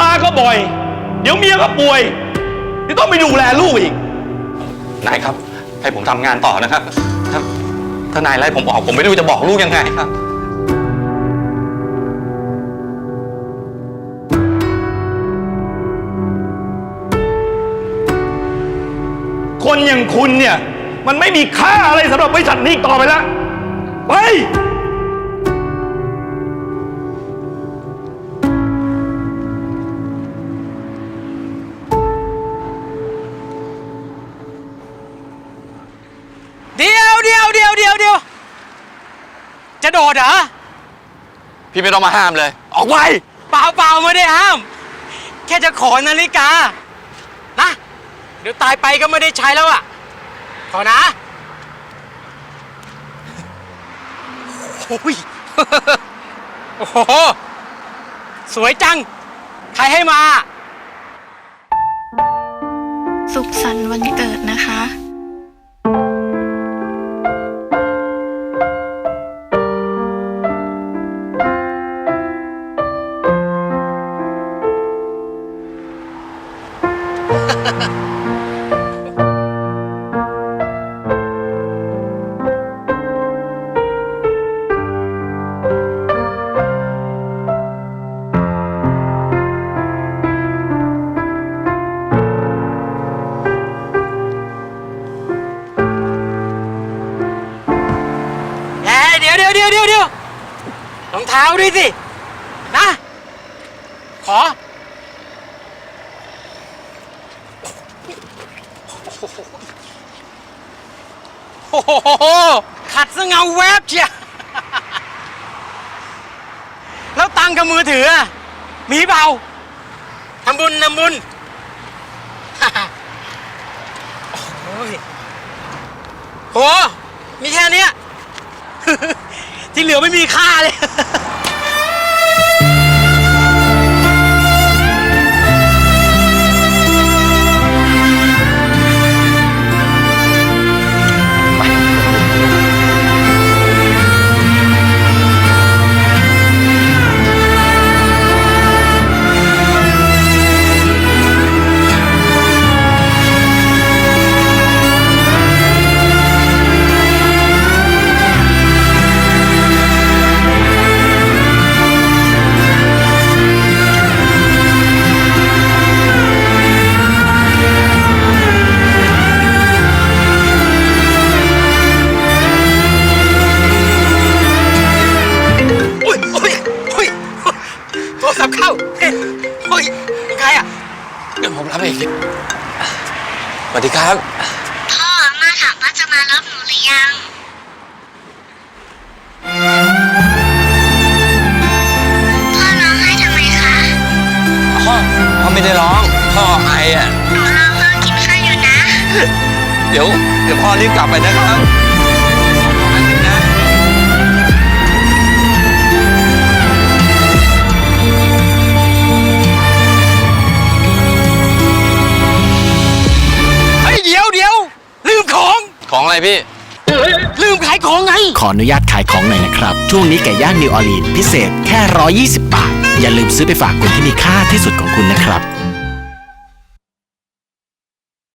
ลาก็บ่อย เดี๋ยวเมียก็ป่วยเดี๋ยวต้องไปดูแลลูกอีก นายครับ ให้ผมทำงานต่อนะครับ ถ้าถ้านายไล่ผมออกผมไม่รู้จะบอกลูกยังไงครับ คนอย่างคุณเนี่ย มันไม่มีค่าอะไรสำหรับ บริษัทนี้อีกต่อไปแล้วไป ยวเดียวเดียวเดียว จะโดดเหรอ พี่ไม่ต้องมาห้ามเลย ออกไป เปล่าเปล่าไม่ได้ห้าม แค่จะขอนาฬิกา นะ เดี๋ยวตายไปก็ไม่ได้ใช้แล้วอะขอนะ โอ้ย โอ้โห สวยจัง ใครให้มา สุขสันต์วันเกิดนะคะ เอ้ยเดี๋ยวเดี๋ยวเดี๋ยวเดี๋ยวเดี๋ยวรองเท้าด้วยสิ นะ ขอ โอ้โหขัดสเงาแวบเชียแล้วตังกับมือถือมีเปล่าทำบุญทำบุญโอ้ยโหมีแค่นี้ที่เหลือไม่มีค่าเลย สวัสดีครับ พ่อมาถามว่าจะมารับหนูหรือยัง พ่อร้องไห้ทำไมคะพ่อพ่อไม่ได้ร้อง พ่อไออะ หนูรอพ่อกินข้าวอยู่นะ เดี๋ยว เดี๋ยวพ่อรีบกลับไปนะครับ อะไรพี่ ลืมขายของไง ขออนุญาตขายของหน่อยนะครับ ช่วงนี้ไก่ย่างนิวออร์ลีนพิเศษแค่ 120 บาท อย่าลืมซื้อไปฝากคนที่มีค่าที่สุดของคุณนะครับ